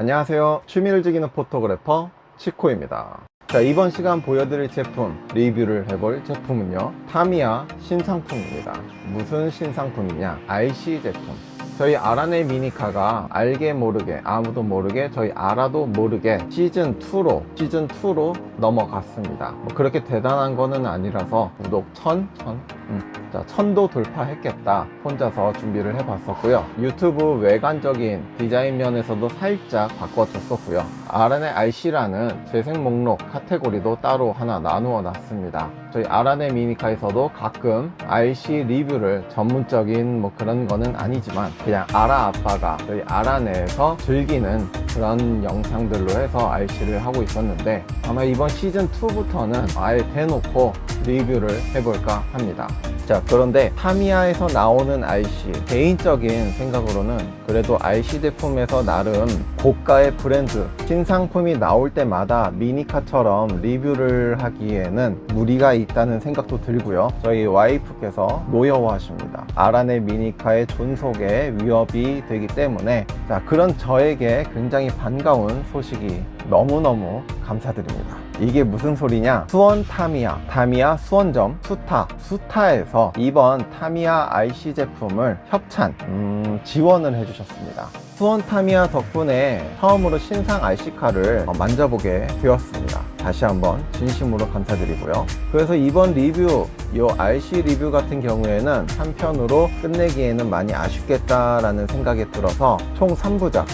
안녕하세요. 취미를 즐기는 포토그래퍼 치코입니다. 자, 이번 시간 보여드릴 제품, 리뷰를 해볼 제품은요. 타미야 신상품입니다. 무슨 신상품이냐? RC 제품. 저희 아라네 미니카가 알게 모르게 아무도 모르게 저희 알아도 모르게 시즌 2로 시즌 2로 넘어갔습니다 뭐 그렇게 대단한 거는 아니라서 구독 1000? 1000? 음. 자, 천도 돌파했겠다 혼자서 준비를 해봤었고요 유튜브 외관적인 디자인 면에서도 살짝 바꿔줬었고요 아라네 RC라는 재생 목록 카테고리도 따로 하나 나누어 놨습니다 저희 아라네 미니카에서도 가끔 RC 리뷰를 전문적인 뭐 그런 거는 아니지만 그냥 아라 아빠가 저희 아라 내에서 즐기는 그런 영상들로 해서 RC를 하고 있었는데 아마 이번 시즌 2부터는 아예 대놓고 리뷰를 해볼까 합니다. 자 그런데 타미야에서 나오는 RC 개인적인 생각으로는 그래도 RC 제품에서 나름 고가의 브랜드 신상품이 나올 때마다 미니카처럼 리뷰를 하기에는 무리가 있다는 생각도 들고요 저희 와이프께서 노여워하십니다 아란의 미니카의 존속에 위협이 되기 때문에 자 그런 저에게 굉장히 반가운 소식이 너무너무 감사드립니다 이게 무슨 소리냐? 수원 타미야 타미야 수원점 수타. 수타에서 이번 타미야 IC 제품을 협찬 음, 지원을 해주셨습니다. 수원 타미야 덕분에 처음으로 신상 RC카를 만져보게 되었습니다. 다시 한번 진심으로 감사드리고요. 그래서 이번 리뷰 이 RC 리뷰 같은 경우에는 한편으로 끝내기에는 많이 아쉽겠다라는 생각이 들어서 총 3부작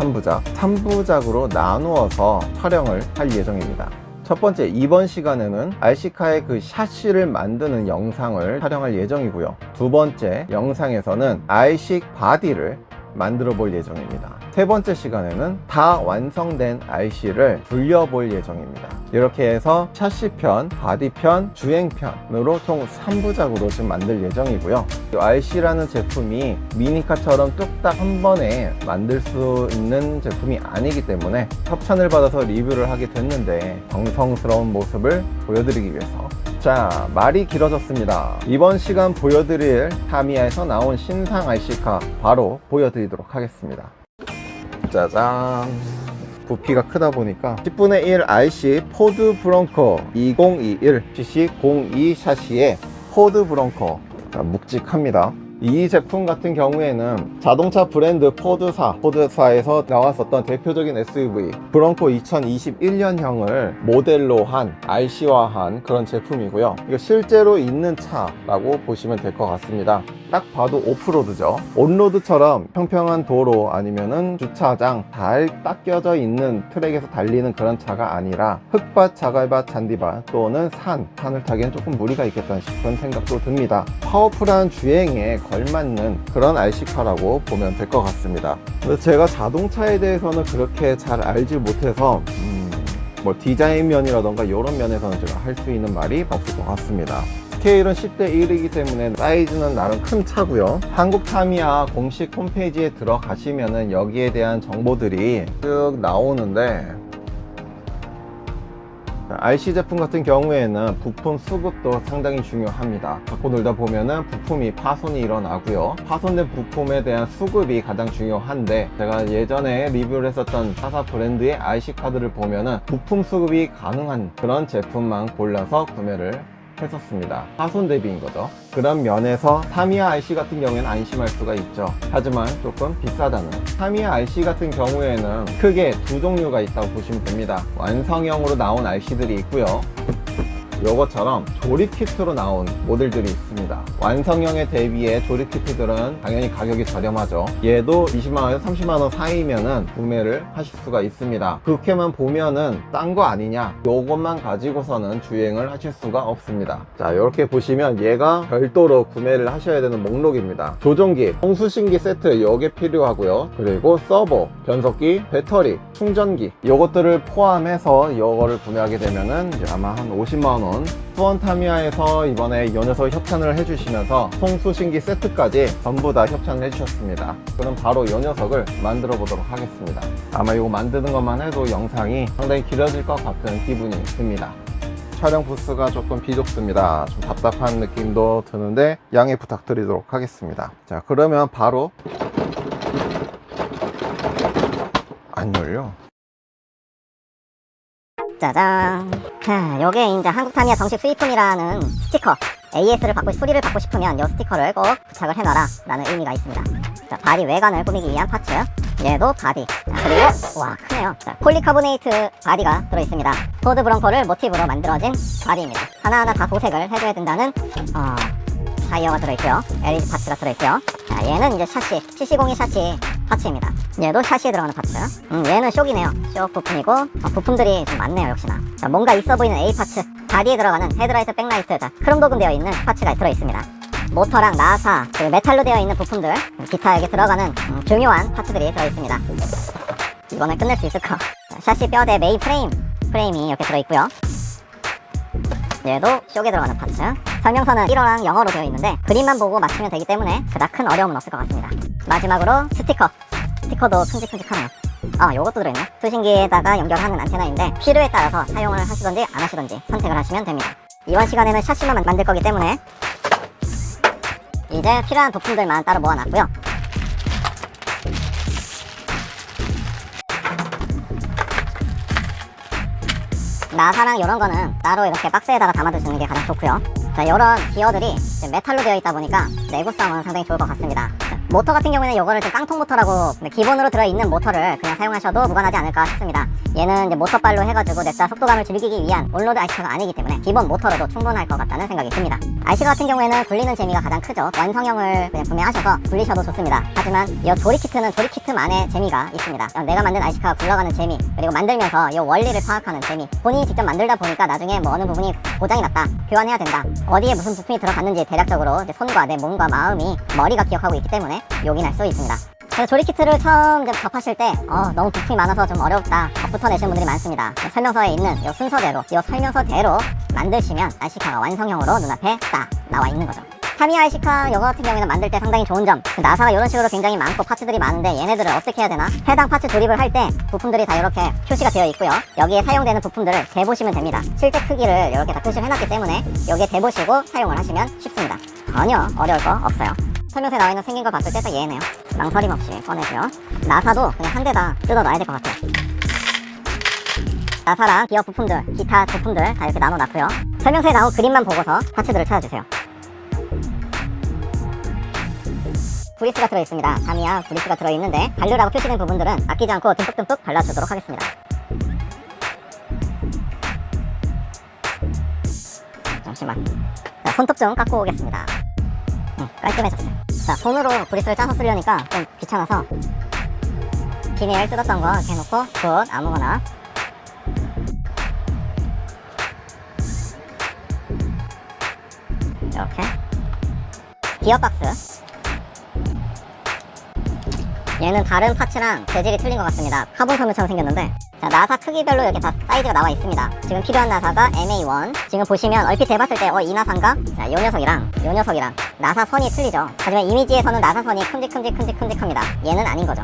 3부작. 3부작으로 나누어서 촬영을 할 예정입니다. 첫 번째 이번 시간에는 RC카의 그 샤시를 만드는 영상을 촬영할 예정이고요. 두 번째 영상에서는 RC 바디를 만들어 볼 예정입니다 세 번째 시간에는 다 완성된 RC를 돌려볼 예정입니다. 이렇게 해서 샤시 편, 바디 편, 주행 편으로 총 3부작으로 지금 만들 예정이고요. 이 RC라는 제품이 미니카처럼 뚝딱 한 번에 만들 수 있는 제품이 아니기 때문에 협찬을 받아서 리뷰를 하게 됐는데 정성스러운 모습을 보여드리기 위해서. 자 말이 길어졌습니다. 이번 시간 보여드릴 타미야에서 나온 신상 RC카 바로 보여드리도록 하겠습니다 짜잔. 부피가 크다 보니까 10분의 1 RC 포드 브렁커 2021 CC02 샤시의 포드 자, 묵직합니다 이 제품 같은 경우에는 자동차 브랜드 포드사, 포드사에서 나왔었던 대표적인 SUV 브렁코 2021년형을 모델로 한 RC화한 그런 제품이고요. 이거 실제로 있는 차라고 보시면 될 것 같습니다. 딱 봐도 오프로드죠. 온로드처럼 평평한 도로 아니면은 주차장 잘 닦여져 있는 트랙에서 달리는 그런 차가 아니라 흙밭, 자갈밭, 잔디밭 또는 산, 산을 타기엔 조금 무리가 있겠다 싶은 생각도 듭니다. 파워풀한 주행에 걸맞는 그런 RC카라고 보면 될 것 같습니다. 제가 자동차에 대해서는 그렇게 잘 알지 못해서 음, 뭐 디자인 면이라던가 이런 면에서는 제가 할 수 있는 말이 없을 것 같습니다. 스케일은 10대 1이기 때문에 사이즈는 나름 큰 차고요 한국 타미야 공식 홈페이지에 들어가시면은 여기에 대한 정보들이 쭉 나오는데 RC 제품 같은 경우에는 부품 수급도 상당히 중요합니다. 갖고 놀다 보면은 부품이 파손이 일어나고요. 파손된 부품에 대한 수급이 가장 중요한데 제가 예전에 리뷰를 했었던 타사 브랜드의 RC 카드를 보면은 부품 수급이 가능한 그런 제품만 골라서 구매를 했었습니다. 파손 대비인 거죠. 그런 면에서 타미야 RC 같은 경우에는 안심할 수가 있죠. 하지만 조금 비싸다는. 타미야 RC 같은 경우에는 크게 두 종류가 있다고 보시면 됩니다. 완성형으로 나온 RC들이 있고요. 요것처럼 조립 키트로 나온 모델들이 있습니다. 완성형에 대비해 조립 키트들은 당연히 가격이 저렴하죠. 얘도 20만원에서 30만원 사이면은 구매를 하실 수가 있습니다. 그렇게만 보면은 싼 거 아니냐? 요것만 가지고서는 주행을 하실 수가 없습니다. 자, 이렇게 보시면 얘가 별도로 구매를 하셔야 되는 목록입니다. 조종기, 홍수신기 세트 요게 필요하고요. 그리고 서버, 변속기, 배터리, 충전기 요것들을 포함해서 요거를 구매하게 되면은 아마 한 50만원 수원 타미야에서 이번에 이 녀석 협찬을 해주시면서 송수신기 세트까지 전부 다 협찬을 해주셨습니다. 그럼 바로 이 녀석을 만들어 보도록 하겠습니다. 아마 이거 만드는 것만 해도 영상이 상당히 길어질 것 같은 기분이 듭니다. 촬영 부스가 조금 비좁습니다. 좀 답답한 느낌도 드는데 양해 부탁드리도록 하겠습니다. 자, 그러면 바로 안 열려. 짜잔. 자, 요게 이제 한국 타미야 정식 수입품이라는 스티커. AS를 받고 소리를 받고 싶으면 이 스티커를 꼭 부착을 해놔라 라는 의미가 있습니다. 자, 바디 외관을 꾸미기 위한 파츠. 얘도 바디. 자, 그리고 와 크네요. 자, 폴리카보네이트 바디가 들어있습니다. 포드 브렁코를 모티브로 만들어진 바디입니다. 하나하나 다 도색을 해줘야 된다는 어, 타이어가 들어있고요. LED 파츠가 들어있고요. 자, 얘는 이제 샤시, CC02 샤시 파츠입니다. 얘도 샤시에 들어가는 파츠. 음, 얘는 쇼이네요. 쇼 부품이고 어, 부품들이 좀 많네요, 역시나. 자, 뭔가 있어 보이는 A 파츠. 바디에 들어가는 헤드라이트, 백라이트, 자, 크롬 도금되어 있는 파츠가 들어 있습니다. 모터랑 나사, 그리고 메탈로 되어 있는 부품들, 기타에게 들어가는 음, 중요한 파츠들이 들어 있습니다. 이번에 끝낼 수 있을까? 자, 샤시 뼈대 메인 프레임, 프레임이 이렇게 들어 있고요. 얘도 쇼에 들어가는 파츠. 설명서는 1어랑 영어로 되어 있는데 그림만 보고 맞추면 되기 때문에 그닥 큰 어려움은 없을 것 같습니다. 마지막으로 스티커. 스티커도 큼직큼직하네요. 아, 요것도 들어있네. 수신기에다가 연결하는 안테나인데 필요에 따라서 사용을 하시던지 안 하시던지 선택을 하시면 됩니다. 이번 시간에는 샤시만 만- 만들 거기 때문에 이제 필요한 부품들만 따로 모아놨고요. 나사랑 이런 거는 따로 이렇게 박스에다가 담아두시는 게 가장 좋고요. 자, 이런 기어들이 메탈로 되어 있다 보니까 내구성은 상당히 좋을 것 같습니다. 자, 모터 같은 경우에는 이거를 좀 깡통 모터라고 기본으로 들어있는 모터를 그냥 사용하셔도 무관하지 않을까 싶습니다. 얘는 이제 모터발로 해가지고 냅다 속도감을 즐기기 위한 온로드 IC가 아니기 때문에 기본 모터로도 충분할 것 같다는 생각이 듭니다. IC 같은 경우에는 굴리는 재미가 가장 크죠. 완성형을 그냥 구매하셔서 굴리셔도 좋습니다. 하지만 이 조립 키트는 조립 키트만의 재미가 있습니다. 어, 내가 만든 IC가 굴러가는 재미 그리고 만들면서 이 원리를 파악하는 재미 본인이 직접 만들다 보니까 나중에 뭐 어느 부분이 고장이 났다 교환해야 된다 어디에 무슨 부품이 들어갔는지 대략적으로 손과 내 몸과 마음이 머리가 기억하고 있기 때문에 요긴할 수 있습니다. 그래서 조립 키트를 처음 이제 접하실 때 어, 너무 부품이 많아서 좀 어렵다. 부터 내시는 분들이 많습니다. 설명서에 있는 이 순서대로 이 설명서대로 만드시면 IC카가 완성형으로 눈앞에 딱 나와 있는 거죠. 타미야 IC카 이거 같은 경우에는 만들 때 상당히 좋은 점. 그 나사가 이런 식으로 굉장히 많고 파츠들이 많은데 얘네들을 어떻게 해야 되나? 해당 파츠 조립을 할 때 부품들이 다 이렇게 표시가 되어 있고요. 여기에 사용되는 부품들을 재보시면 됩니다. 실제 크기를 이렇게 다 표시를 해놨기 때문에 여기에 재보시고 사용을 하시면 쉽습니다. 전혀 어려울 거 없어요 설명서에 나와 있는 생긴 걸 봤을 때 딱 얘네요 망설임 없이 꺼내고요 나사도 그냥 한 대다 뜯어 놔야 될 것 같아요 나사랑 기어 부품들, 기타 부품들 다 이렇게 나눠 놨고요 설명서에 나온 그림만 보고서 파츠들을 찾아주세요 브리스가 들어있습니다. 자미야 브리스가 들어있는데 반류라고 표시된 부분들은 아끼지 않고 듬뿍듬뿍 발라주도록 하겠습니다. 잠시만. 자, 손톱 좀 깎고 오겠습니다. 응, 깔끔해졌어요. 자, 손으로 브리스를 짜서 쓰려니까 좀 귀찮아서 비닐 뜯었던 거 이렇게 해놓고 굿 아무거나 이렇게 얘는 다른 파츠랑 재질이 틀린 것 같습니다. 섬유처럼 생겼는데 자, 나사 크기별로 이렇게 다 사이즈가 나와 있습니다. 지금 필요한 나사가 MA1 지금 보시면 얼핏 재봤을 때 어 이 나사인가? 자, 요 녀석이랑 요 녀석이랑 나사 선이 틀리죠. 하지만 이미지에서는 나사 선이 큼직큼직큼직큼직합니다. 얘는 아닌 거죠.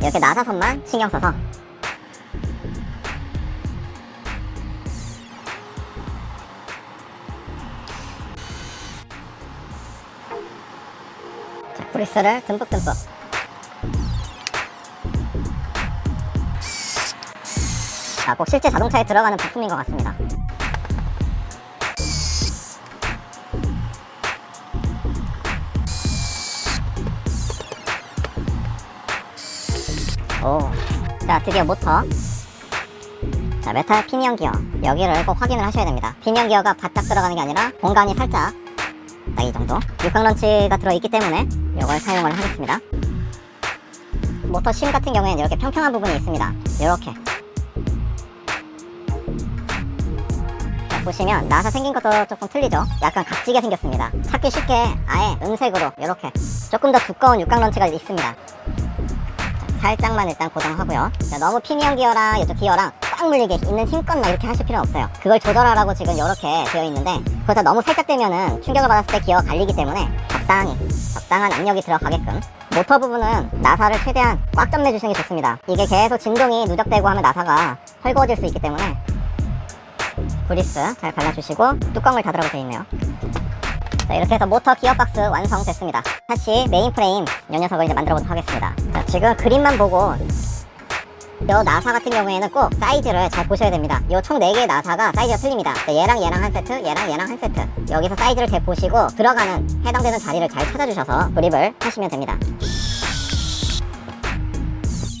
이렇게 나사 선만 신경 써서 자, 브리스를 듬뿍듬뿍 자, 꼭 실제 자동차에 들어가는 부품인 것 같습니다. 오, 자 드디어 모터. 자 메탈 피니언 기어 여기를 꼭 확인을 하셔야 됩니다. 피니언 기어가 바짝 들어가는 게 아니라 공간이 살짝 딱 이 정도. 육각 런치가 들어있기 때문에 이걸 사용을 하겠습니다. 모터 심 같은 경우에는 이렇게 평평한 부분이 있습니다. 이렇게 보시면 나사 생긴 것도 조금 틀리죠? 약간 각지게 생겼습니다. 찾기 쉽게 아예 은색으로 이렇게 조금 더 두꺼운 육각 런치가 있습니다. 자, 살짝만 일단 고정하고요. 자, 너무 피니언 기어랑 이쪽 기어랑 꽉 물리게 있는 힘껏 막 이렇게 하실 필요는 없어요. 그걸 조절하라고 지금 이렇게 되어 있는데 그렇다 너무 살짝 되면은 충격을 받았을 때 기어가 갈리기 때문에 적당히 적당한 압력이 들어가게끔 모터 부분은 나사를 최대한 꽉좀 매주시는 게 좋습니다. 이게 계속 진동이 누적되고 하면 나사가 헐거워질 수 있기 때문에 브리스 잘 발라주시고 뚜껑을 닫으라고 되어 있네요. 자, 이렇게 해서 모터 기어박스 완성됐습니다. 다시 메인 프레임 이 녀석을 이제 만들어 보도록 하겠습니다. 자, 지금 그림만 보고 요 나사 같은 경우에는 꼭 사이즈를 잘 보셔야 됩니다. 요 총 4개의 나사가 사이즈가 틀립니다. 네, 얘랑 얘랑 한 세트, 얘랑 얘랑 한 세트. 여기서 사이즈를 재 보시고 들어가는 해당되는 자리를 잘 찾아주셔서 조립을 하시면 됩니다.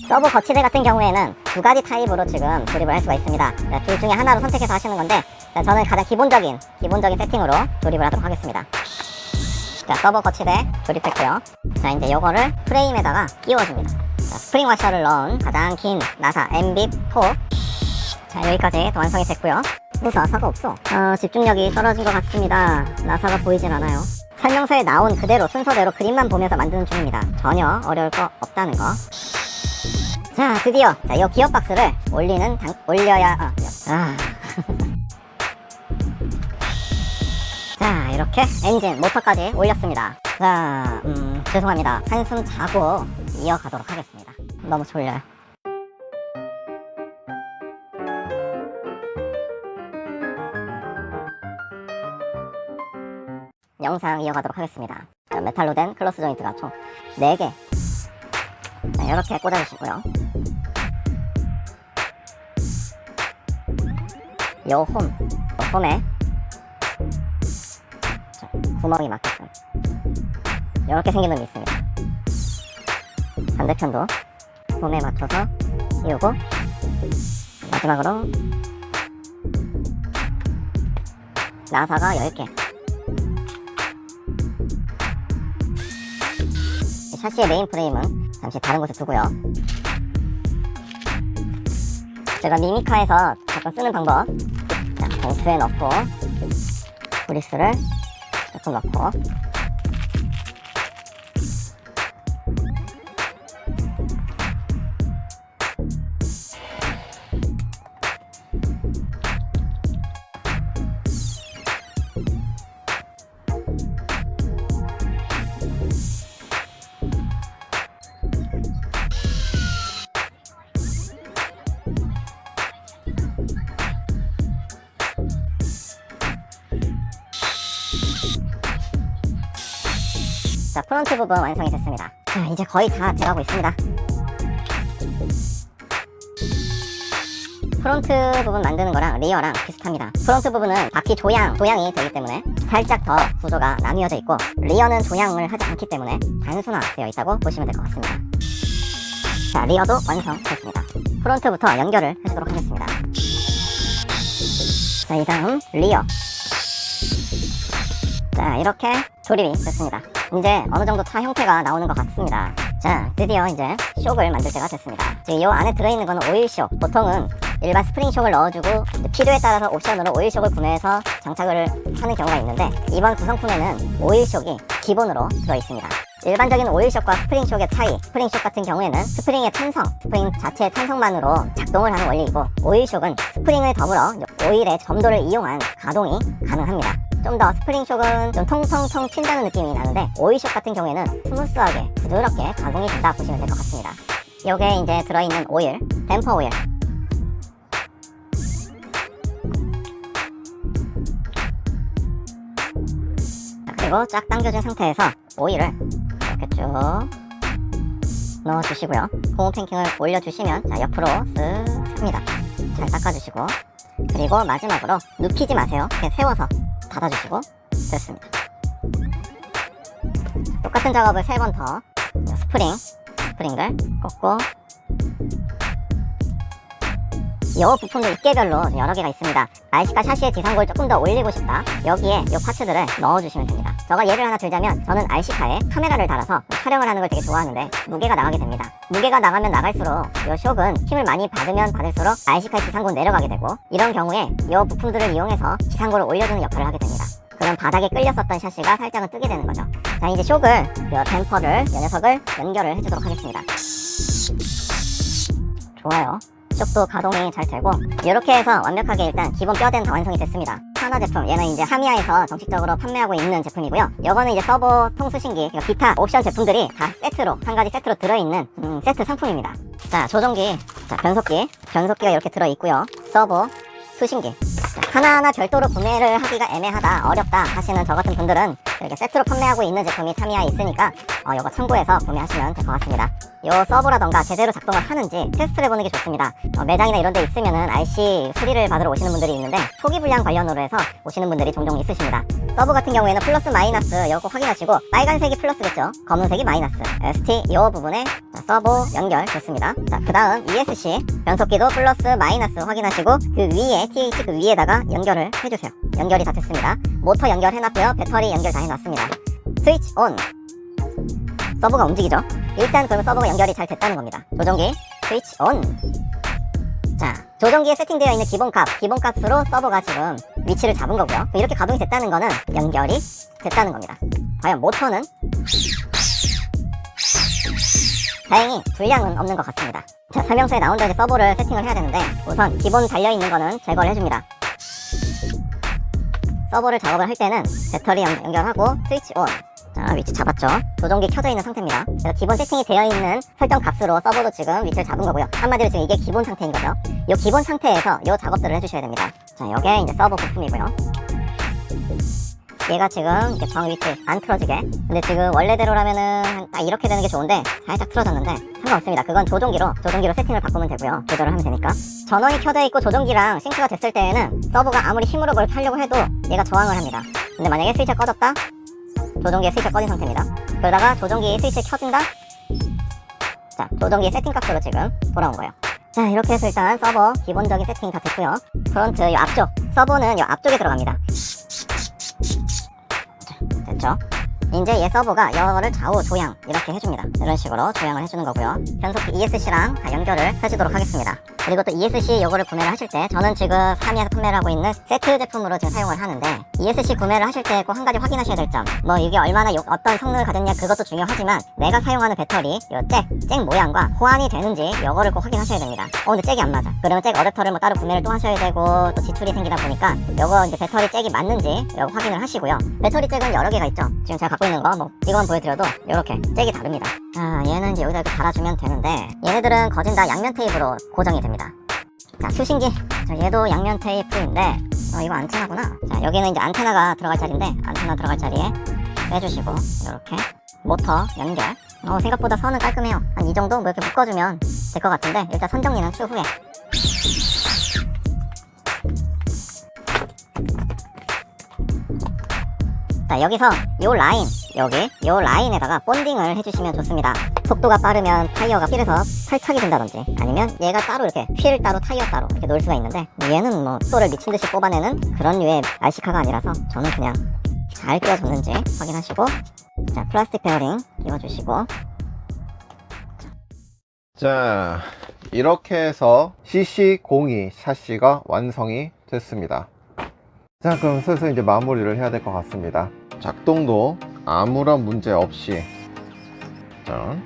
서브 거치대 같은 경우에는 두 가지 타입으로 지금 조립을 할 수가 있습니다. 네, 둘 중에 하나로 선택해서 하시는 건데 자, 저는 가장 기본적인 기본적인 세팅으로 조립을 하도록 하겠습니다. 자, 서버 거치대 조립했고요. 자, 이제 요거를 프레임에다가 끼워줍니다. 자, 스프링 와셔를 넣은 가장 긴 나사 MB4. 자, 여기까지 더 완성이 됐고요. 뭐 나사가 없어. 어, 집중력이 떨어진 것 같습니다. 나사가 보이진 않아요. 설명서에 나온 그대로 순서대로 그림만 보면서 만드는 중입니다. 전혀 어려울 거 없다는 거. 자, 드디어 자, 이 기어 박스를 올리는 당, 올려야 아, 아. 자, 이렇게 엔진, 모터까지 올렸습니다. 자, 음, 죄송합니다. 한숨 자고 이어가도록 하겠습니다. 너무 졸려요. 영상 이어가도록 하겠습니다. 자, 메탈로 된 클로스 조인트가 총 4개. 자, 이렇게 꽂아주시고요. 요 홈, 요 홈에. 자, 구멍이 맞게끔 이렇게 생긴 놈이 있습니다. 반대편도 홈에 맞춰서 띄우고 마지막으로 나사가 10개. 이 샤시의 메인 프레임은 잠시 다른 곳에 두고요. 제가 미미카에서 가끔 쓰는 방법 자, 봉투에 넣고 브리스를 조금 넣고 자, 프론트 부분 완성이 됐습니다. 자, 이제 거의 다 돼가고 있습니다. 프론트 부분 만드는 거랑 리어랑 비슷합니다. 프론트 부분은 바퀴 조향, 조향이 되기 때문에 살짝 더 구조가 나뉘어져 있고 리어는 조향을 하지 않기 때문에 단순화되어 있다고 보시면 될 것 같습니다. 자, 리어도 완성됐습니다. 프론트부터 연결을 해주도록 하겠습니다. 자, 이 다음 리어. 자, 이렇게 조립이 됐습니다. 이제 어느 정도 차 형태가 나오는 것 같습니다. 자, 드디어 이제 쇽을 만들 때가 됐습니다. 지금 이 안에 들어있는 거는 오일쇽. 보통은 일반 스프링 쇽을 넣어주고 필요에 따라서 옵션으로 오일쇽을 구매해서 장착을 하는 경우가 있는데 이번 구성품에는 오일쇽이 기본으로 들어있습니다. 일반적인 오일숍과 스프링숍의 차이 스프링숍 같은 경우에는 스프링의 탄성 스프링 자체의 탄성만으로 작동을 하는 원리이고 오일숍은 스프링을 더불어 오일의 점도를 이용한 가동이 가능합니다 좀 더 스프링숍은 좀 통통통 튄다는 느낌이 나는데 오일숍 같은 경우에는 스무스하게 부드럽게 가동이 된다 보시면 될 것 같습니다 요게 이제 들어있는 오일 댐퍼 오일 자, 그리고 쫙 당겨준 상태에서 오일을 이렇게 쭉 넣어주시고요. 고무 팽킹을 올려주시면 자 옆으로 쓱 삽니다. 잘 닦아주시고 그리고 마지막으로 눕히지 마세요. 그냥 세워서 닫아주시고 됐습니다. 똑같은 작업을 세 번 더 스프링 스프링을 꽂고 이 부품도 입계별로 여러 개가 있습니다. RC카 샤시의 지상고를 조금 더 올리고 싶다. 여기에 이 파츠들을 넣어주시면 됩니다. 제가 예를 하나 들자면 저는 RC카에 카메라를 달아서 촬영을 하는 걸 되게 좋아하는데 무게가 나가게 됩니다. 무게가 나가면 나갈수록 이 쇽은 힘을 많이 받으면 받을수록 RC카의 지상고는 내려가게 되고 이런 경우에 이 부품들을 이용해서 지상고를 올려주는 역할을 하게 됩니다. 그럼 바닥에 끌렸었던 샤시가 살짝은 뜨게 되는 거죠. 자 이제 쇽을 이 댐퍼를 이 녀석을 연결을 해주도록 하겠습니다. 좋아요. 쪽도 가동이 잘 되고 이렇게 해서 완벽하게 일단 기본 뼈대는 다 완성이 됐습니다. 하나 제품 얘는 이제 하미야에서 정식적으로 판매하고 있는 제품이고요. 이거는 이제 서버 통수신기 그러니까 기타 옵션 제품들이 다 세트로 한 가지 세트로 들어있는 음, 세트 상품입니다. 자 조종기 자 변속기 변속기가 이렇게 들어있고요. 서버 수신기. 자, 하나하나 별도로 구매를 하기가 애매하다 어렵다 하시는 저 같은 분들은 이렇게 세트로 판매하고 있는 제품이 타미야에 있으니까 어, 이거 참고해서 구매하시면 될 것 같습니다 요 서버라던가 제대로 작동을 하는지 테스트를 해보는 게 좋습니다. 어, 매장이나 이런 데 있으면은 RC 수리를 받으러 오시는 분들이 있는데 초기 불량 관련으로 해서 오시는 분들이 종종 있으십니다. 서버 같은 경우에는 플러스 마이너스 이거 꼭 확인하시고 빨간색이 플러스겠죠. 검은색이 마이너스. ST 이 부분에 자, 서버 연결 됐습니다. 자, 그 다음 ESC 변속기도 플러스 마이너스 확인하시고 그 위에 TH 그 위에다가 연결을 해주세요. 연결이 다 됐습니다. 모터 연결해놨고요. 배터리 연결 다 해놨습니다. 스위치 온. 서버가 움직이죠. 일단 그러면 서버가 연결이 잘 됐다는 겁니다. 조종기 스위치 온. 자, 조종기에 세팅되어 있는 기본값, 기본값으로 서버가 지금 위치를 잡은 거고요. 이렇게 가동이 됐다는 거는 연결이 됐다는 겁니다. 과연 모터는? 다행히 불량은 없는 것 같습니다. 자, 설명서에 나온 대로 서버를 세팅을 해야 되는데 우선 기본 달려있는 거는 제거를 해줍니다. 서버를 작업을 할 때는 배터리 연, 연결하고 스위치 온. 자, 위치 잡았죠. 조종기 켜져 있는 상태입니다. 그래서 기본 세팅이 되어 있는 설정 값으로 서버도 지금 위치를 잡은 거고요. 한마디로 지금 이게 기본 상태인 거죠. 이 기본 상태에서 이 작업들을 해주셔야 됩니다. 자, 이게 이제 서버 부품이고요. 얘가 지금 이렇게 정 위치 안 틀어지게. 근데 지금 원래대로라면은 딱 이렇게 되는 게 좋은데 살짝 틀어졌는데 상관없습니다. 그건 조종기로 조종기로 세팅을 바꾸면 되고요. 조절을 하면 되니까. 전원이 켜져 있고 조종기랑 싱크가 됐을 때에는 서버가 아무리 힘으로 뭘 타려고 해도 얘가 저항을 합니다. 근데 만약에 스위치가 꺼졌다? 조종기의 스위치가 꺼진 상태입니다. 그러다가 조종기 스위치 켜진다? 자, 조종기 세팅 값으로 지금 돌아온 거예요. 자, 이렇게 해서 일단 서버 기본적인 세팅이 다 됐고요. 프론트 이 앞쪽, 서버는 이 앞쪽에 들어갑니다. 자, 됐죠? 이제 얘 서버가 이거를 좌우 조향 이렇게 해줍니다. 이런 식으로 조향을 해주는 거고요. 변속기 ESC랑 다 연결을 해주도록 하겠습니다. 그리고 또 ESC 요거를 구매를 하실 때 저는 지금 사미에서 판매를 하고 있는 세트 제품으로 지금 사용을 하는데 ESC 구매를 하실 때 꼭 한 가지 확인하셔야 될 점 뭐 이게 얼마나 요- 어떤 성능을 가졌냐 그것도 중요하지만 내가 사용하는 배터리 요 잭, 잭 모양과 호환이 되는지 요거를 꼭 확인하셔야 됩니다. 어 근데 잭이 안 맞아. 그러면 잭 어댑터를 뭐 따로 구매를 또 하셔야 되고 또 지출이 생기다 보니까 요거 이제 배터리 잭이 맞는지 요거 확인을 하시고요. 배터리 잭은 여러 개가 있죠. 지금 제가 갖고 있는 거 뭐 이건 보여드려도 요렇게 잭이 다릅니다. 자 얘는 이제 여기다 이렇게 달아주면 되는데 얘네들은 거진 다 양면 테이프로 고정이 됩니다. 자, 수신기. 자, 얘도 양면 테이프인데, 어, 이거 안테나구나. 자, 여기는 이제 안테나가 들어갈 자리인데, 안테나 들어갈 자리에 빼주시고, 이렇게. 모터 연결. 어, 생각보다 선은 깔끔해요. 한 이 정도 뭐 이렇게 묶어주면 될 것 같은데, 일단 선 정리는 추후에. 자, 여기서 요 라인, 여기, 요 라인에다가 본딩을 해주시면 좋습니다. 속도가 빠르면 타이어가 필에서 탈착이 된다든지 아니면 얘가 따로 이렇게 휠 따로 타이어 따로 이렇게 놓을 수가 있는데 얘는 뭐 속도를 미친 듯이 뽑아내는 그런 류의 RC카가 아니라서 저는 그냥 잘 끼워줬는지 확인하시고 자 플라스틱 베어링 끼워주시고 자, 이렇게 해서 CC02 샤시가 완성이 됐습니다. 자, 그럼 슬슬 이제 마무리를 해야 될 것 같습니다. 작동도 아무런 문제 없이. 자.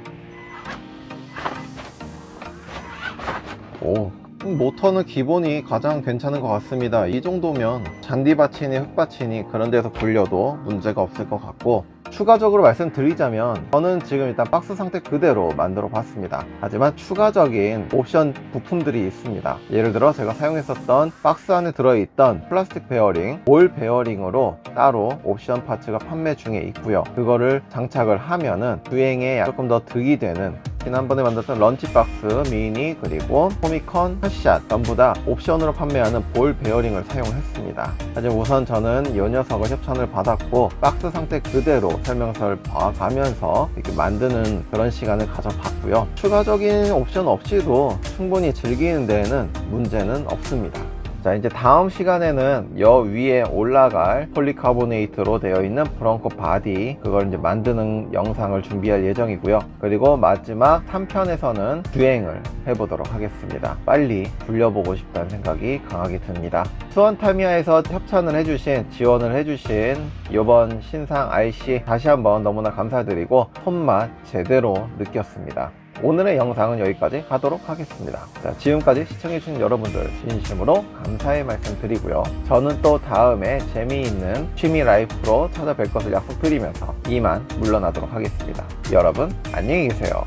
오. 모터는 기본이 가장 괜찮은 것 같습니다. 이 정도면 잔디받치니 흙받치니 그런 데서 굴려도 문제가 없을 것 같고 추가적으로 말씀드리자면 저는 지금 일단 박스 상태 그대로 만들어 봤습니다. 하지만 추가적인 옵션 부품들이 있습니다. 예를 들어 제가 사용했었던 박스 안에 들어있던 플라스틱 베어링 볼 베어링으로 따로 옵션 파츠가 판매 중에 있고요. 그거를 장착을 하면은 주행에 조금 더 득이 되는 지난번에 만들었던 런치박스, 미니, 그리고 포미컨, 핫샷 전부 다 옵션으로 판매하는 볼 베어링을 사용했습니다. 하지만 우선 저는 이 녀석을 협찬을 받았고 박스 상태 그대로 설명서를 봐가면서 이렇게 만드는 그런 시간을 가져봤고요. 추가적인 옵션 없이도 충분히 즐기는 데에는 문제는 없습니다. 자 이제 다음 시간에는 여 위에 올라갈 폴리카보네이트로 되어 있는 브렁코 바디 그걸 이제 만드는 영상을 준비할 예정이고요. 그리고 마지막 3편에서는 주행을 해보도록 하겠습니다. 빨리 굴려보고 싶다는 생각이 강하게 듭니다. 수원타미야에서 협찬을 해주신 지원을 해주신 이번 신상 RC 다시 한번 너무나 감사드리고 손맛 제대로 느꼈습니다 오늘의 영상은 여기까지 하도록 하겠습니다. 자, 지금까지 시청해주신 여러분들 진심으로 감사의 말씀 드리고요. 저는 또 다음에 재미있는 취미 라이프로 찾아뵐 것을 약속드리면서 이만 물러나도록 하겠습니다. 여러분, 안녕히 계세요.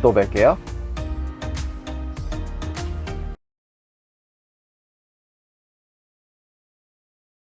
또 뵐게요.